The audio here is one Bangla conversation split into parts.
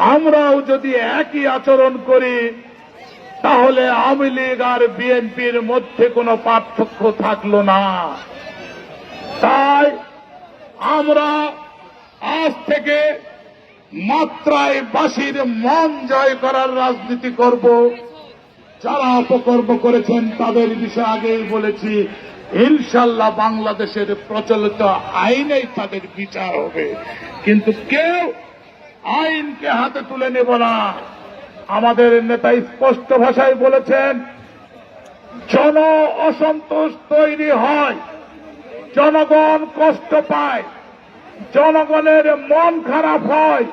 আমরাও যদি একই আচরণ করি, তাহলে আওয়ামী লীগ আর বিএনপির মধ্যে কোনো পার্থক্য থাকল না। তাই আমরা আজ থেকে মাত্রায় বাসীর মন জয় করার রাজনীতি করব। যারা অপকর্ম করেছেন, তাদের বিষয়ে আগেই বলেছি, ইনশাল্লাহ বাংলাদেশের প্রচলিত আইনেই তাদের বিচার হবে। কিন্তু কেউ আইনকে হাতে তুলে নেব না। আমাদের নেতা স্পষ্ট ভাষায় বলেছেন, জন অসন্তোষ তৈরি হয়, জনগণ কষ্ট পায়, জনগণের মন খারাপ হয়।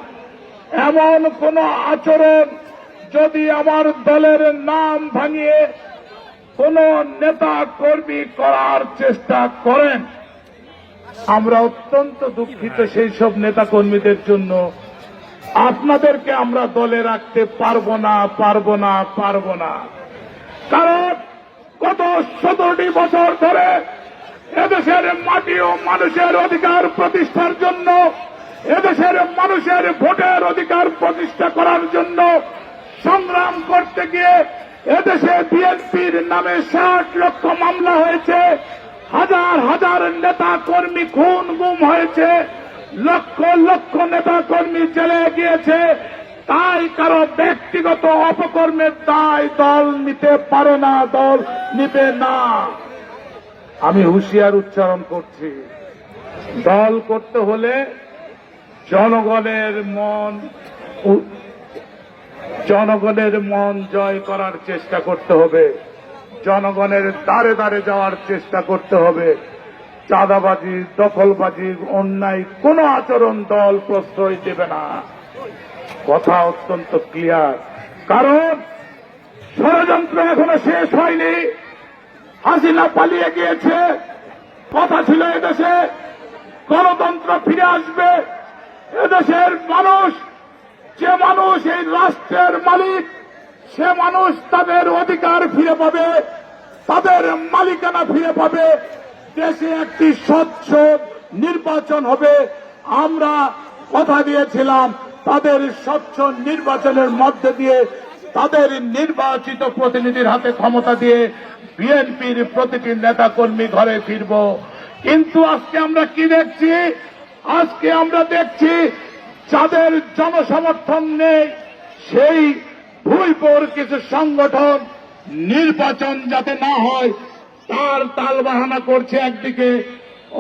এমন কোন আচরণ যদি আমার দলের নাম ভাঙিয়ে কোন নেতা কর্মী করার চেষ্টা করেন, আমরা অত্যন্ত দুঃখিত সেই সব নেতা কর্মীদের জন্য আপনাদেরকে আমরা দলে রাখতে পারব না পারব না পারব না। কারণ গত সতেরোটি বছর ধরে এদেশের মাটি ও মানুষের অধিকার প্রতিষ্ঠার জন্য, এদেশের মানুষের ভোটের অধিকার প্রতিষ্ঠা করার জন্য সংগ্রাম করতে গিয়ে এদেশে বিএনপির নামে ষাট লক্ষ মামলা হয়েছে, হাজার হাজার নেতা কর্মী খুন গুম হয়েছে লক্ষ লক্ষ নেতা কর্মী জেলে গিয়েছে। তাই কারও ব্যক্তিগত অপকর্মের দায় দল নিতে পারে না, দল নিবে না। আমি হুঁশিয়ার উচ্চারণ করছি। দল করতে হলে জনগণের মন জনগণের মন জয় করার চেষ্টা করতে হবে। জনগণের দ্বারে দ্বারে যাওয়ার চেষ্টা করতে হবে। চাঁদাবাজি, দখলবাজি, অন্যায়, কোন আচরণ দল প্রশ্রয় দেবে না। কথা অত্যন্ত ক্লিয়ার কারণ ষড়যন্ত্র এখনও শেষ হয়নি। হাসিনা পালিয়ে গিয়েছে। কথা ছিল এদেশে। গণতন্ত্র ফিরে আসবে। এদেশের মানুষ, যে মানুষ এই রাষ্ট্রের মালিক, সে মানুষ তাদের অধিকার ফিরে পাবে, তাদের মালিকানা ফিরে পাবে। দেশে একটি স্বচ্ছ নির্বাচন হবে। আমরা কথা দিয়েছিলাম তাদের স্বচ্ছ নির্বাচনের মধ্যে দিয়ে তাদের নির্বাচিত প্রতিনিধির হাতে ক্ষমতা দিয়ে বিএনপির প্রতিটি নেতা কর্মী ঘরে ফিরব। কিন্তু আজকে আমরা কি দেখছি? আজকে আমরা দেখছি যাদের জনসমর্থন নেই, সেই ভুইপোর কিছু সংগঠন নির্বাচন যাতে না হয় তার তাল বাহানা করছে একদিকে,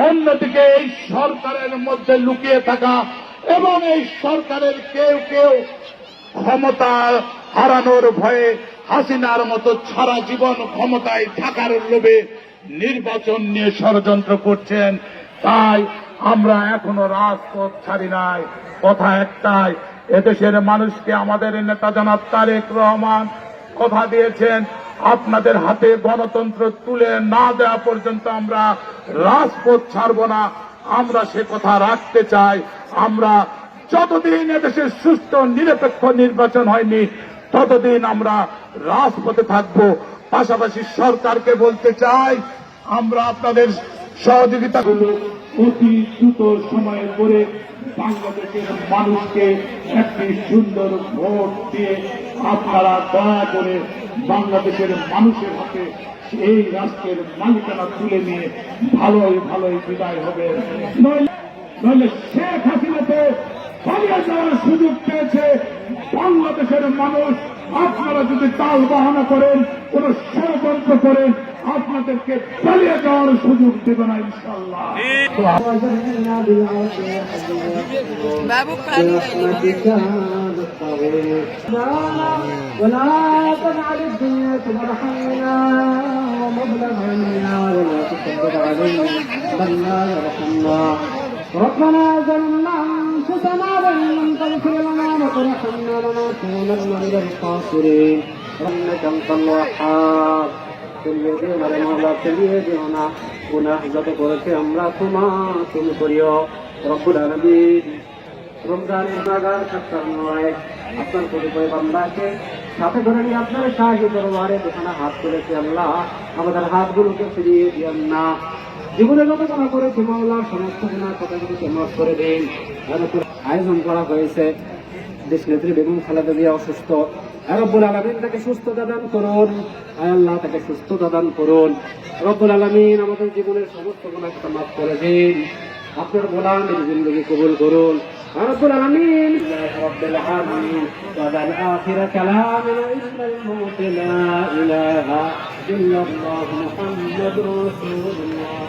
অন্যদিকে এই সরকারের মধ্যে লুকিয়ে থাকা এবং এই সরকারের কেউ কেউ ক্ষমতা হারানোর ভয়ে হাসিনার মতো সারা জীবন ক্ষমতায় থাকার লোভে নির্বাচন নিয়ে ষড়যন্ত্র করছেন। তাই আমরা এখনও রাজপথ ছাড়ি নাই। কথা একটাই, এদেশের মানুষকে আমাদের নেতা জনাব তারেক রহমান কথা দিয়েছেন আপনাদের হাতে গণতন্ত্র তুলে না দেওয়া পর্যন্ত আমরা রাজপথ ছাড়ব না। আমরা সে কথা রাখতে চাই। আমরা যতদিন এদেশে সুস্থ নিরপেক্ষ নির্বাচন হয়নি, ততদিন আমরা রাজপথে থাকব। পাশাপাশি সরকারকে বলতে চাই, আমরা আপনাদের সহযোগিতাগুলো অতি দ্রুত সময়ে করে বাংলাদেশের মানুষকে একটি সুন্দর ভোট দিয়ে আপনারা দয়া করে বাংলাদেশের মানুষের হাতে এই রাষ্ট্রের মালিকানা তুলে নিয়ে ভালোই ভালোই বিদায় হবে। নইলে শেখ হাসিনা তো পালিয়ে যাওয়ার সুযোগ পেয়েছে। বাংলাদেশের মানুষ, আপনারা যদি তাল বাহানা করেন, কোন ষড়যন্ত্র করেন আপনাদেরকে পালিয়ে যাওয়ার সুযোগ দেবে না ইনশাল্লাহ বাবু প্রাণী ولا تجعل الدنيا تبرحنا ومبلغ علمنا ولا تسلط علينا بل لا يرحمنا ربنا ظلمنا انفسنا وان لم تغفر لنا وترحمنا لنكونن من الخاسرين إنك أنت الوهاب ফিরিয়ে দিও না রে দিও না। গুনাহ যত করেছে আমরা তোমা তুমি করিও রব্বুল আলামিন রমজানের বাগার সত্তর নয়, আপনার পরিচয় বান্দাকে সাথে ধরে নিয়ে আপনার সাহায্য দরবারে হাত তুলেছে আল্লাহ। আমাদের হাতগুলোকে ফিরিয়ে দিয়েন না। জীবনে যত গুণা করেছে মাওলা, সমস্ত গুণার কথাগুলোকে মাফ করে দিন। আয়োজন করা হয়েছে। দেশ নেত্রী বেগম খালেদা জিয়া অসুস্থ। রব্বুল আলমিন তাকে সুস্থতা দান করুন আয় আল্লাহ তাকে সুস্থতা দান করুন রব্বুল আলমিন আমাদের জীবনের সমস্ত গুণাকে মাফ করে দিন আপনার গোলামের জিন্দগি কবুল করুন رب العالمين رب العالمين وذل آخر كلامنا إلا الموت لا إله إلا الله محمد رسول الله